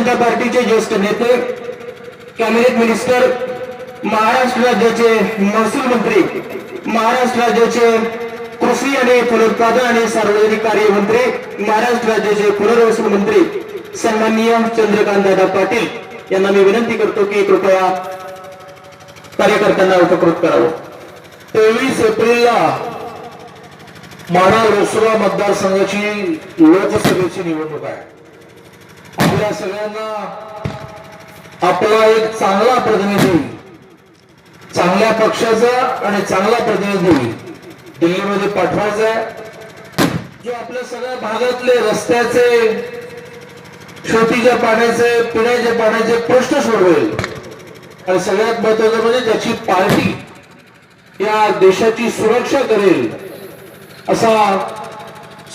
जनता पार्टीचे ज्येष्ठ नेते कॅबिनेट मिनिस्टर महाराष्ट्र राज्याचे महसूल मंत्री महाराष्ट्र राज्याचे कृषी आणि पुनरुत्पादन आणि सार्वजनिक कार्य मंत्री महाराष्ट्र राज्याचे पुनर्वसन मंत्री सन्माननीय चंद्रकांत दादा पाटील यांना मी विनंती करतो की कृपया कार्यकर्त्यांना उपकृत करावं. तेवीस एप्रिलला माढा लोकसभा मतदारसंघाची लोकसभेची निवडणूक आहे. आपल्या सगळ्यांना आपला एक चांगला प्रतिनिधी चांगल्या पक्षाचा आणि चांगला प्रतिनिधी दिल्लीमध्ये पाठवायचा आहे. जो आपल्या सगळ्या भागातले रस्त्याचे शेतीच्या पाण्याचे पिण्याच्या पाण्याचे प्रश्न सोडवेल. आणि सगळ्यात महत्वाचं म्हणजे त्याची पार्टी या देशाची सुरक्षा करेल असा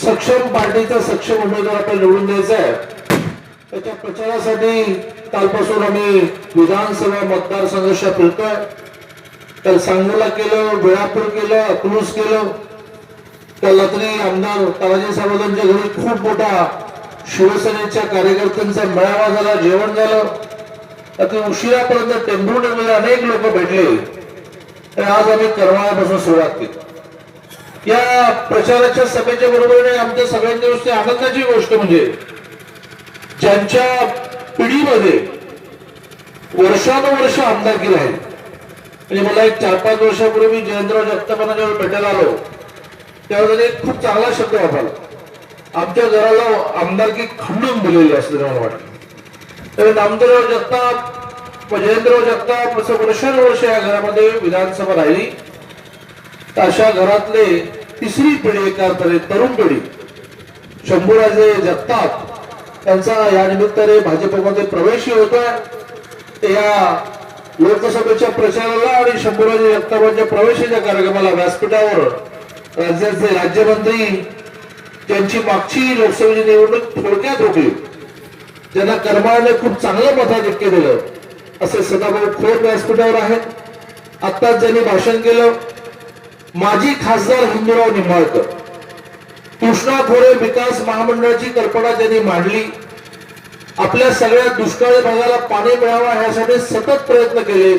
सक्षम पार्टीचा सक्षम उमेदवार आपल्याला निवडून द्यायचा आहे. त्याच्या प्रचारासाठी कालपासून आम्ही विधानसभा मतदारसंघाच्या फिरतोय. काल सांगोला केलं वेळापूर केलं अकलूस केलं. काल रात्री आमदार तानाजी साहेबांच्या घरी खूप मोठा शिवसेनेच्या कार्यकर्त्यांचा मेळावा झाला जेवण झालं. अति उशिरापर्यंत टेंभुर्णीमध्ये अनेक लोक भेटले. तर आज आम्ही करमाळ्यापासून सुरुवात केली. या प्रचाराच्या सभेच्या बरोबरीने आमच्या सगळ्यांच्या दृष्टी आनंदाची गोष्ट म्हणजे ज्यांच्या पिढीमध्ये वर्षानुवर्ष आमदारकी आहे म्हणजे मला एक चार पाच वर्षापूर्वी मी जयंतराव जगतापांना जेव्हा भेटायला आलो तेव्हा त्याने एक खूप चांगला शब्द वापरला. आमच्या घराला आमदारकी खंडून दिलेली असते मला वाटतं तर नामदेवराव जगताप व जयंतराव जगताप असं वर्षानुवर्ष या घरामध्ये विधानसभा राहिली. तर अशा घरातले तिसरी पिढी एका तरुण पिढी शंभूराजे जगताप त्यांचा या निमित्ताने भाजपमध्ये प्रवेशही होता ते या लोकसभेच्या प्रचाराला आणि शंभूराजे जगतापांच्या प्रवेशाच्या कार्यक्रमाला व्यासपीठावर राज्याचे राज्यमंत्री त्यांची मागची लोकसभेची निवडणूक थोडक्यात होती ज्यांना करमाळने खूप चांगलं मताधिक्य दिलं असे सदाभाऊ खोत व्यासपीठावर आहेत. आत्ताच ज्यांनी भाषण केलं माजी खासदार हिंदूराव निंबाळकर. कृष्णा खोरे विकास महामंडळाची कल्पना त्यांनी मांडली आपल्या सगळ्या दुष्काळी भागाला पाणी मिळावा यासाठी सतत प्रयत्न केले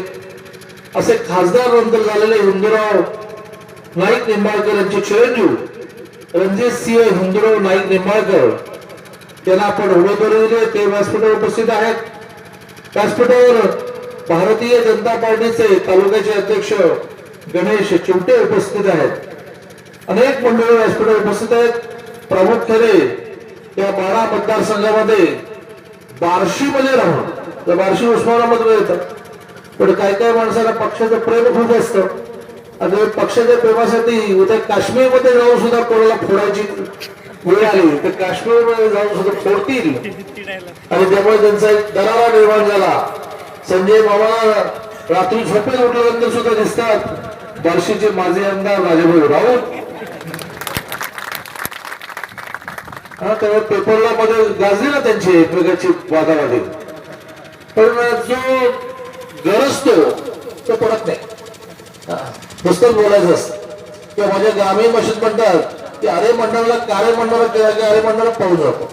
असे खासदार नंतर झालेले हिंदूराव नाईक निंबाळकर यांचे चिरंजीव रणजित सिंह हिंदूराव नाईक निंबाळकर त्यांना आपण उमेदवारी दिले ते व्यासपीठावर उपस्थित आहेत. व्यासपीठावर भारतीय जनता पार्टीचे तालुक्याचे अध्यक्ष गणेश चिवटे उपस्थित आहेत. अनेक मंडळी व्यासपीठावर उपस्थित आहेत. प्रामुख्याने या बारा मतदारसंघामध्ये बार्शीमध्ये राहून तर बार्शी उस्मानाबादमध्ये येतात. पण काही काही माणसाला पक्षाचं प्रेम खूप असतं. आणि पक्षाच्या प्रेमासाठी उद्या काश्मीरमध्ये जाऊन सुद्धा कोणाला फोडायची वेळ आली तर काश्मीरमध्ये जाऊन सुद्धा फोडतील. आणि त्यामुळे त्यांचा एक दरारा निर्माण झाला. संजय मामा रात्री झोपेत उठल्यानंतर सुद्धा दिसतात बार्शीचे माजी आमदार राजाभाऊ राऊत. हा तेव्हा पेपरला मध्ये गाजली ना त्यांची एकमेकांची वादावादी. पण जो गरजतो तो पडत नाही. हा, बोलायचं असतं. किंवा माझ्या ग्रामीण भाषेत म्हणतात की अरे मंडळाला काळे मंडळाला केला की अरे मंडळाला पाहू जातो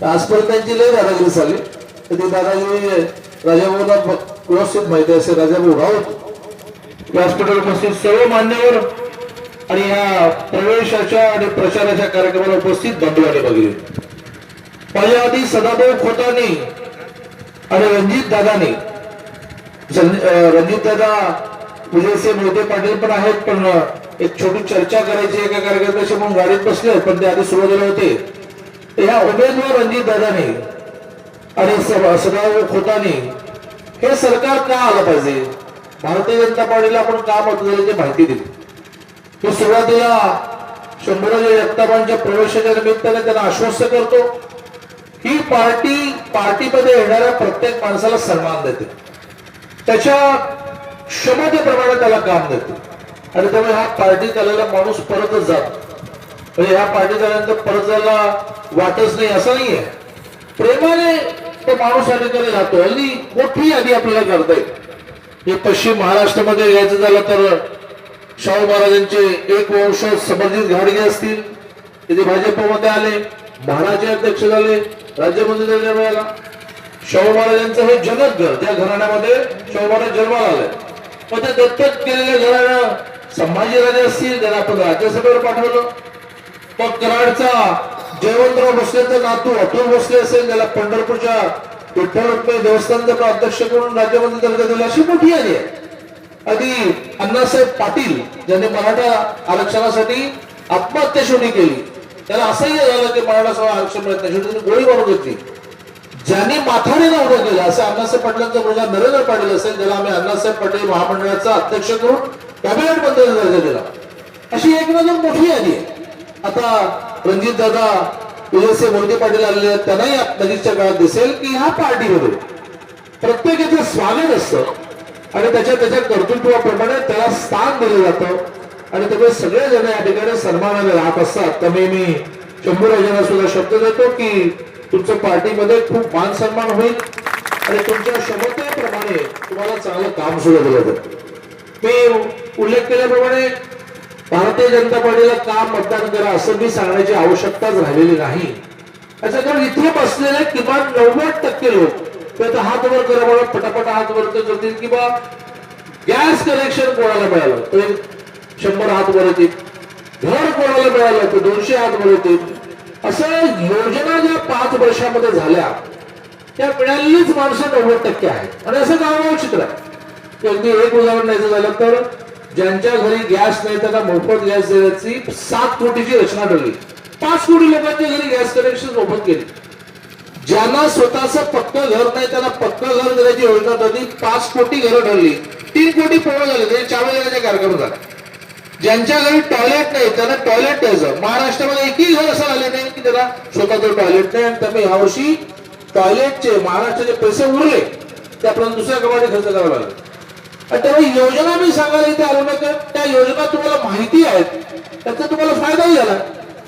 तर आजपर्यंत त्यांची लय दादागिरी झाली. तर ती दादागिरी राजाभाऊला व्यवस्थित माहिती असेल राजाभाऊ राऊत. हॉस्पिटल उपस्थित सर्व मान्यवर आणि या प्रवेशाच्या आणि प्रचाराच्या कार्यक्रमाला उपस्थित बंधुवाने बघितले. माझ्या आधी सदाभाऊ खोतानी आणि रणजित दादानी. रणजित दादा विजयसिंह मोहिते पाटील पण आहेत पण एक छोटी चर्चा करायची एका कार्यकर्त्याशी म्हणून गाडीत बसले पण ते आधी सुरुवातीला होते. ह्या उमेदवार रणजित दादानी आणि सदाभाऊ खोतानी हे सरकार का आलं पाहिजे? भारतीय जनता पार्टीला आपण का मत ते माहिती दिली. तो सुरुवातीला शंभराजे जगतापांच्या प्रवेशाच्या निमित्ताने त्यांना आश्वस्त करतो. ही पार्टी पार्टीमध्ये येणाऱ्या प्रत्येक माणसाला सन्मान देते. त्याच्या क्षमतेप्रमाणे त्याला काम देते. आणि त्यामुळे हा पार्टीत आलेला माणूस परतच जातो. म्हणजे ह्या पार्टीत आल्यानंतर परत जायला वाटच नाही असं नाहीये. प्रेमाने तो माणूस या राहतो. हल्ली मोठी यादी आपल्याला करता येईल. हे पश्चिम महाराष्ट्रामध्ये यायचं झालं तर शाहू महाराजांचे एक वंश समर्जित घाडगे असतील ते भाजपमध्ये आले महाराजे अध्यक्ष झाले राज्यमंत्री झाले वेळेला. शाहू महाराजांचं हे जनक घर त्या घराण्यामध्ये शाहू महाराज जन्माला आले. मग ते दत्तक केलेल्या घराणं संभाजीराजे असतील त्यांना आपण राज्यसभेवर पाठवलं. मग कराडचा जयवंतराव भोसलेचा नातू अतुल भोसले असेल त्याला पंढरपूरच्या विठ्ठल रुक्मिणी देवस्थानचा अध्यक्ष करून राज्यमंत्री दर्जा दिला अशी मोठी यादी आहे. आधी अण्णासाहेब पाटील ज्यांनी मराठा आरक्षणासाठी आत्महत्या शेवटी केली त्याला असंही झालं की मराठा सभा आरक्षण मिळत नाही शेवटी गोळी मारून घेतली. ज्यांनी माथाने उभं केलं असं अण्णासाहेब पाटलांचा मुलगा नरेंद्र पाटील असेल ज्याला आम्ही अण्णासाहेब पाटील महामंडळाचा अध्यक्ष करून कॅबिनेट मंत्र्याचा दर्जा दिला. अशी एक नजर मोठी यादी आहे. आता रणजित दादा विजयसिंह मोहिते पाटील आलेले आहेत त्यांनाही नजीकच्या काळात दिसेल की ह्या पार्टीमध्ये प्रत्येकाचं स्वागत असतं. आणि त्याच्या त्याच्या कर्तृत्वाप्रमाणे त्याला स्थान दिलं जातं. आणि त्यामुळे सगळे जण या ठिकाणी सन्मानाने राहत असतात. त्यामुळे मी शंभूराजांना सुद्धा शब्द देतो की तुमच्या पार्टीमध्ये खूप मान सन्मान होईल. आणि तुमच्या क्षमतेप्रमाणे तुम्हाला चांगलं काम सुद्धा दिलं जातं मी उल्लेख केल्याप्रमाणे भारतीय जनता पार्टीला का मतदान करा असं मी सांगण्याची आवश्यकताच राहिलेली नाही. याचं कारण इथे बसलेले किमान नव्वद टक्के लोक त्याचा हात वर करा म्हणून पटापट हात वर करतील किंवा गॅस कनेक्शन कोणाला मिळालं? तर शंभर हात वर येतील घर कोणाला मिळालं? तर दोनशे हात वर येतील असं योजना ज्या पाच वर्षामध्ये झाल्या त्या मिळालेलीच माणसं नव्वद टक्के आहेत. आणि असं गावगाव चित्र आहे. अगदी एक उदाहरण द्यायचं झालं तर ज्यांच्या घरी गॅस नाही त्यांना मोफत गॅस देण्याची सात कोटीची रचना ठरली. पाच कोटी लोकांच्या घरी गॅस कनेक्शन मोफत केली. ज्यांना स्वतःचं पक्क घर नाही त्यांना पक्क घर देण्याची योजना ठरली. पाच कोटी घरं ठरली. तीन कोटी पूर्ण झाले त्याचे चाळीस जणांचे कार्यक्रम झाले. ज्यांच्या घरी टॉयलेट नाही त्यांना टॉयलेट द्यायचं. महाराष्ट्रामध्ये एकही घर असं आले नाही की त्याला स्वतःचं टॉयलेट नाही आणि त्यामुळे यावर्षी टॉयलेटचे महाराष्ट्राचे पैसे उरले. ते आपल्याला दुसऱ्या कमाडी खर्च करावा लागले. आणि त्यामुळे योजना मी सांगायला इथे आलो नाही तर त्या योजना तुम्हाला माहिती आहेत. त्याचा तुम्हाला फायदाही झाला.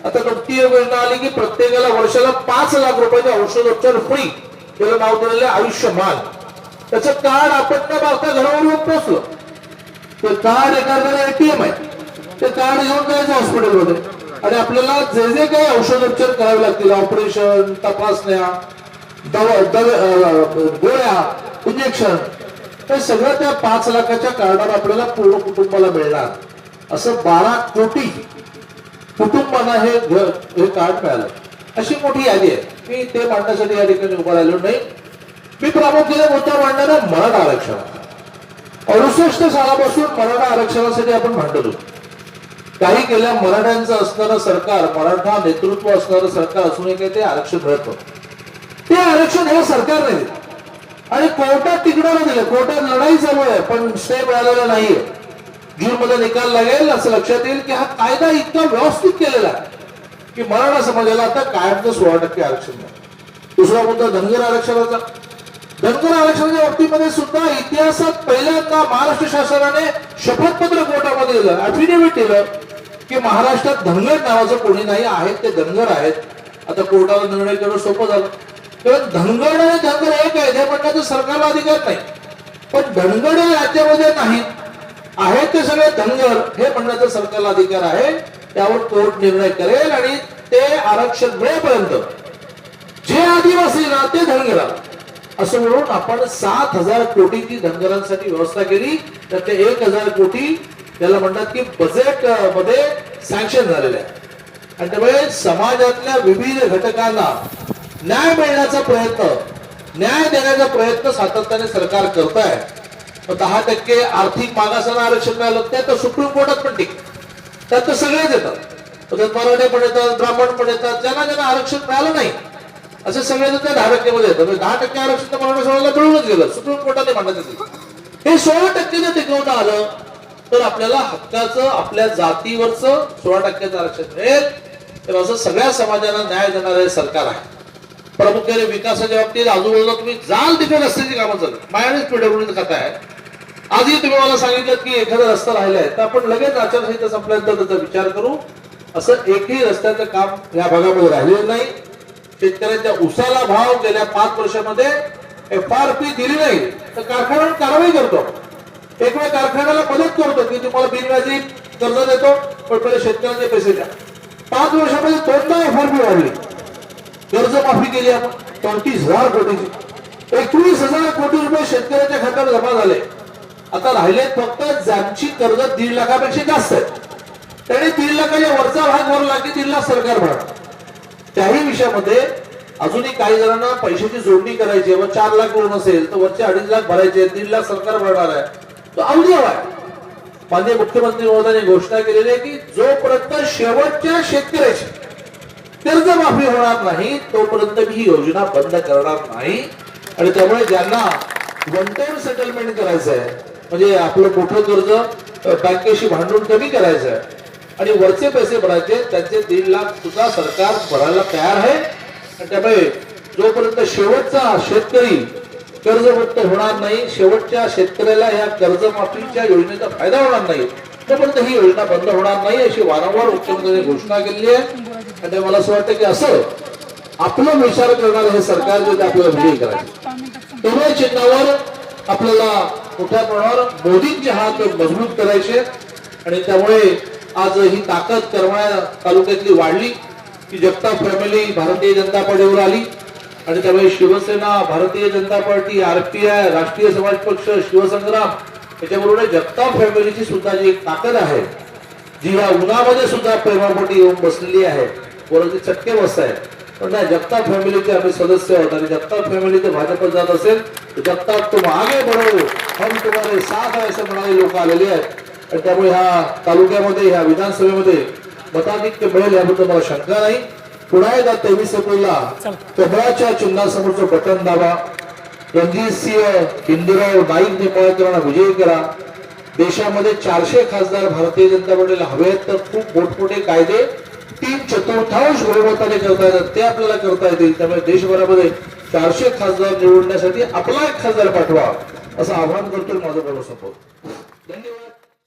आता नुकती योजना आली की प्रत्येकाला वर्षाला पाच लाख रुपयाचे औषधोपचार फ्री त्याला नाव दिलेलं आयुष्यमान. त्याचं कार्ड आपण त्या भारता घरावर येऊन पोहोचलं. ते कार्ड एखाद्याला एटीएम आहे. ते कार्ड घेऊन जायचं हॉस्पिटलमध्ये आणि आपल्याला जे जे काही औषधोपचार करावे लागतील ऑपरेशन तपासण्या दवा गोळ्या इंजेक्शन हे सगळं त्या पाच लाखाच्या कार्डावर आपल्याला पूर्ण कुटुंबाला मिळणार. असं बारा कोटी कुटुंबाला हे घर हे कार्ड मिळालं. अशी मोठी यादी आहे. मी ते मांडण्यासाठी या ठिकाणी उभा राहिलो नाही. मी प्रामुख्याने मुद्दा मांडणार आहे मराठा आरक्षण. अडुसष्ट सालापासून मराठा आरक्षणासाठी आपण भांडत काही गेल्या मराठ्यांचं असणारं सरकार मराठा नेतृत्व असणारं सरकार असूनही काही ते आरक्षण मिळत नव्हतं. ते आरक्षण हे सरकार नाही आणि कोर्टात तिकडाला दिलं. कोर्टात लढाई चालू आहे पण स्टे मिळालेला नाहीये. मध्ये निकाल लागेल असं लक्षात येईल की हा कायदा इतका व्यवस्थित केलेला आहे की मराठा समाजाला आता कायमचं सोळा टक्के आरक्षण मिळालं दुसरा मुद्दा धनगर आरक्षणाचा. धनगर आरक्षणाच्या बाबतीमध्ये सुद्धा इतिहासात पहिल्यांदा महाराष्ट्र शासनाने शपथपत्र कोर्टामध्ये दिलं अफिडेव्हिट दिलं की महाराष्ट्रात धनगर नावाचं कोणी नाही आहेत ते धनगर आहेत. आता कोर्टाला निर्णय करणं सोपं झालं. कारण धनगड आणि धनगर हे आहे हे म्हणण्याचा सरकारला अधिकार नाही. पण धनगड राज्यामध्ये नाहीत आहेत ते सगळे धनगर. हे म्हणण्याचा सरकारला अधिकार आहे. त्यावर कोर्ट निर्णय करेल आणि ते आरक्षण मिळेपर्यंत. जे आदिवासी ना ते धनगरा असं म्हणून आपण सात हजार कोटीची धनगरांसाठी व्यवस्था केली. तर ते एक हजार कोटी त्याला म्हणतात की बजेटमध्ये सँक्शन झालेले आहे. आणि त्यामुळे समाजातल्या विविध घटकांना न्याय मिळण्याचा प्रयत्न न्याय देण्याचा प्रयत्न सातत्याने सरकार करत आहे दहा टक्के आर्थिक मागासांना आरक्षण मिळालं ते तर सुप्रीम कोर्टात पण टिक. त्यात तर सगळेच येतात. मराठे पण येतात ब्राह्मण पण येतात ज्यांना ज्यांना आरक्षण मिळालं नाही असे सगळे जण त्या दहा टक्केमध्ये येतात. म्हणजे दहा टक्के आरक्षण तर मराठा समाजाला मिळूनच गेलं. सुप्रीम कोर्टाने म्हणण्यात दिली हे सोळा टक्के जर टिकवता आलं तर आपल्याला हक्काचं आपल्या जातीवरचं सोळा टक्क्याचं आरक्षण मिळेल. तर असं सगळ्या समाजाला न्याय देणारे सरकार आहे. प्रामुख्याने विकासाच्या बाबतीत आजूबाजूला तुम्ही जाल तिकडे रस्त्याची कामं चालू मायानेच पीडब्ल्यूडी खाता आहे आधी तुम्ही मला सांगितलं की एखादा रस्ता राहिला आहे तर आपण लगेच आचारसंहिता संपल्यानंतर त्याचा विचार करू. असं एकही रस्त्याचं काम या भागामध्ये राहिलेलं नाही. शेतकऱ्यांच्या उसाला भाव गेल्या पाच वर्षामध्ये एफ आर पी दिली नाही तर कारखान्यावर कारवाई करतो. एक वेळ कारखान्याला मदत करतो की तुम्हाला बिनव्याजी कर्ज देतो पण पहिले शेतकऱ्यांचे पैसे द्या. पाच वर्षामध्ये दोनदा एफ आर पी वाढली. कर्ज माफी केली आपण चौतीस हजार कोटीची. रुपये शेतकऱ्यांच्या खात्यावर जमा झाले. आता राहिले फक्त ज्यांची कर्ज दीड लाखापेक्षा जास्त आहे त्याने दीड लाखाच्या वरचा भाग भरला की दीड लाख सरकार भरणार त्याही विषयामध्ये अजूनही काही जणांना पैशाची जोडणी करायची आहे व चार लाख लोन असेल तर वरचे अडीच लाख भरायचे दीड लाख सरकार भरणार आहे. तो अवघड आहे. माननीय मुख्यमंत्री महोदयांनी घोषणा केलेली आहे की जोपर्यंत शेवटच्या शेतकऱ्याची कर्जमाफी होणार नाही तोपर्यंत मी ही योजना बंद करणार नाही. आणि त्यामुळे ज्यांना वन टाइम सेटलमेंट करायचं आहे म्हणजे आपलं मोठं कर्ज बँकेशी भांडून कमी करायचं आहे आणि वरचे पैसे भरायचे त्यांचे दीड लाख सुद्धा सरकार भरायला तयार आहे. आणि त्यामुळे जोपर्यंत शेवटचा शेतकरी कर्जमुक्त होणार नाही शेवटच्या शेतकऱ्याला या कर्जमाफीच्या योजनेचा फायदा होणार नाही तोपर्यंत ही योजना बंद होणार नाही अशी वारंवार मुख्यमंत्र्यांनी घोषणा केलेली आहे. आणि मला असं वाटतं की असं आपलं विचार करणारं हे सरकार जे आपल्याला विजयी करायचं. तेव्हा चिन्हावर आपल्याला मोठ्या प्रमाणावर मोदींचे हात मजबूत करायचे आणि त्यामुळे आज ही ताकद करमाळ्या तालुक्यातली वाढली की जगताप फॅमिली भारतीय जनता पार्टीवर आली. आणि त्यामुळे शिवसेना भारतीय जनता पार्टी आरपीआय राष्ट्रीय समाज पक्ष शिवसंग्राम याच्याबरोबर जगताप फॅमिलीची सुद्धा जी एक ताकद आहे जी या उन्हामध्ये सुद्धा प्रेमापोटी येऊन बसलेली आहे. वरती चटके बसत आहे. पण नाही जगताप फॅमिलीचे आम्ही सदस्य आहोत आणि जगताप फॅमिली तर भाजपत जात असेल तर जगताप तो मागे बढो हम तुम्हारे साथ आहे असं म्हणाले लोक आलेले आहेत आणि त्यामुळे ह्या तालुक्यामध्ये ह्या विधानसभेमध्ये मताधिक्य मिळेल याबद्दल मला शंका नाही. पुन्हा एकदा तेवीस एप्रिलला कमळाच्या चिन्हासमोरचं बटन दाबा. रणजित सिंह हिंदूराव नाईक निंबाळकरांना विजयी करा देशामध्ये चारशे खासदार भारतीय जनता पार्टीला हवे आहेत तर खूप मोठमोठे कायदे तीन चतुर्थांश बहुमताने करता येतात ते आपल्याला करता येतील. त्यामुळे देशभरामध्ये चारशे खासदार निवडण्यासाठी आपला एक खासदार पाठवा. असं आव्हान करतोय माझं बरोबर सपोर्ट धन्यवाद.